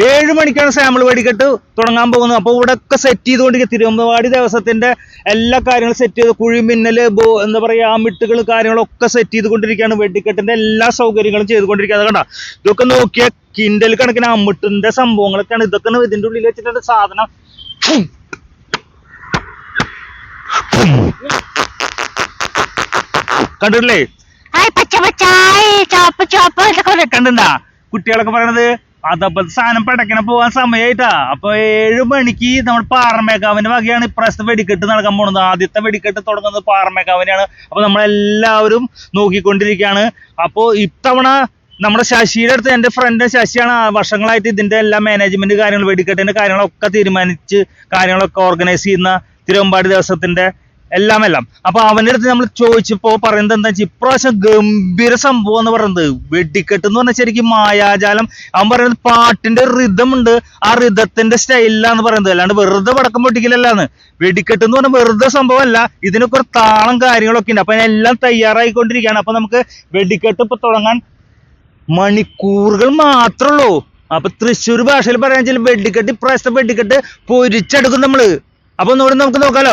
ഏഴ് മണിക്കാണ് സാമ്പിൾ വെടിക്കെട്ട് തുടങ്ങാൻ പോകുന്നത്. അപ്പോൾ ഇവിടെ ഒക്കെ സെറ്റ് ചെയ്തുകൊണ്ടിരിക്കുക. തിരുവമ്പാടി ദിവസത്തിന്റെ എല്ലാ കാര്യങ്ങളും സെറ്റ് ചെയ്ത് കുഴിമിന്നൽ ബോ- എന്താ പറയാ മിട്ടുകൾ കാര്യങ്ങളൊക്കെ സെറ്റ് ചെയ്തുകൊണ്ടിരിക്കുകയാണ്. വെടിക്കെട്ടിന്റെ എല്ലാ സൗകര്യങ്ങളും ചെയ്തുകൊണ്ടിരിക്കുക. അത് കണ്ട? ഇതൊക്കെ നോക്കിയ കിൻഡൽ കണക്കിന് അമ്മിട്ടിന്റെ സംഭവങ്ങളൊക്കെയാണ്. ഇതൊക്കെ ഇതിന്റെ ഉള്ളിൽ വെച്ചിട്ടുള്ള സാധനം. കണ്ടിട്ടില്ലേ? കണ്ടിട്ടുണ്ടാ? കുട്ടികളൊക്കെ പറയണത് അതപ്പോ സാധനം പടക്കണ പോവാൻ സമയായിട്ടാ. അപ്പൊ ഏഴ് മണിക്ക് നമ്മൾ പാറമേക്കാവിന്റെ വകയാണ് ഇപ്രാവശ്യത്തെ വെടിക്കെട്ട് നടക്കാൻ പോണത്. ആദ്യത്തെ വെടിക്കെട്ട് തുടങ്ങുന്നത് പാറമേക്കാവിനാണ്. അപ്പൊ നമ്മളെല്ലാവരും നോക്കിക്കൊണ്ടിരിക്കുകയാണ് അപ്പോ ഇത്തവണ നമ്മുടെ ശശിയുടെ അടുത്ത് എന്റെ ഫ്രണ്ട് ശശിയാണ് വർഷങ്ങളായിട്ട് ഇതിന്റെ എല്ലാ മാനേജ്മെന്റ് കാര്യങ്ങൾ വെടിക്കെട്ടിന്റെ കാര്യങ്ങളൊക്കെ തീരുമാനിച്ച് കാര്യങ്ങളൊക്കെ ഓർഗനൈസ് ചെയ്യുന്ന തിരുവമ്പാടി ദിവസത്തിന്റെ എല്ലാം എല്ലാം. അപ്പൊ അവന്റെ അടുത്ത് നമ്മൾ ചോദിച്ചപ്പോ പറയുന്നത് എന്താ വെച്ചാൽ ഇപ്രാവശ്യം ഗംഭീര സംഭവം എന്ന് പറയുന്നത്. വെടിക്കെട്ട് എന്ന് പറഞ്ഞാൽ ശരിക്കും മായാജാലം. അവൻ പറയുന്നത് പാട്ടിന്റെ റിതം ഉണ്ട്. ആ റിതത്തിന്റെ സ്റ്റൈലിലാന്ന് പറയുന്നത്. അല്ലാണ്ട് വെറുതെ പടക്കം പൊട്ടിക്കലല്ലാന്ന്. വെടിക്കെട്ട് എന്ന് പറഞ്ഞാൽ വെറുതെ സംഭവമല്ല. ഇതിനൊക്കെ ഒരു താളം കാര്യങ്ങളൊക്കെ ഉണ്ട്. അപ്പൊ എല്ലാം തയ്യാറായിക്കൊണ്ടിരിക്കുകയാണ്. അപ്പൊ നമുക്ക് വെടിക്കെട്ട് ഇപ്പൊ തുടങ്ങാൻ മണിക്കൂറുകൾ മാത്രമുള്ളൂ അപ്പൊ തൃശ്ശൂർ ഭാഷയിൽ പറയാൻ വെച്ചാൽ വെടിക്കെട്ട് ഇപ്രാവശ്യത്തെ വെടിക്കെട്ട് പൊരിച്ചെടുക്കും നമ്മൾ. അപ്പൊ ഒന്നുകൂടി നമുക്ക് നോക്കാലോ.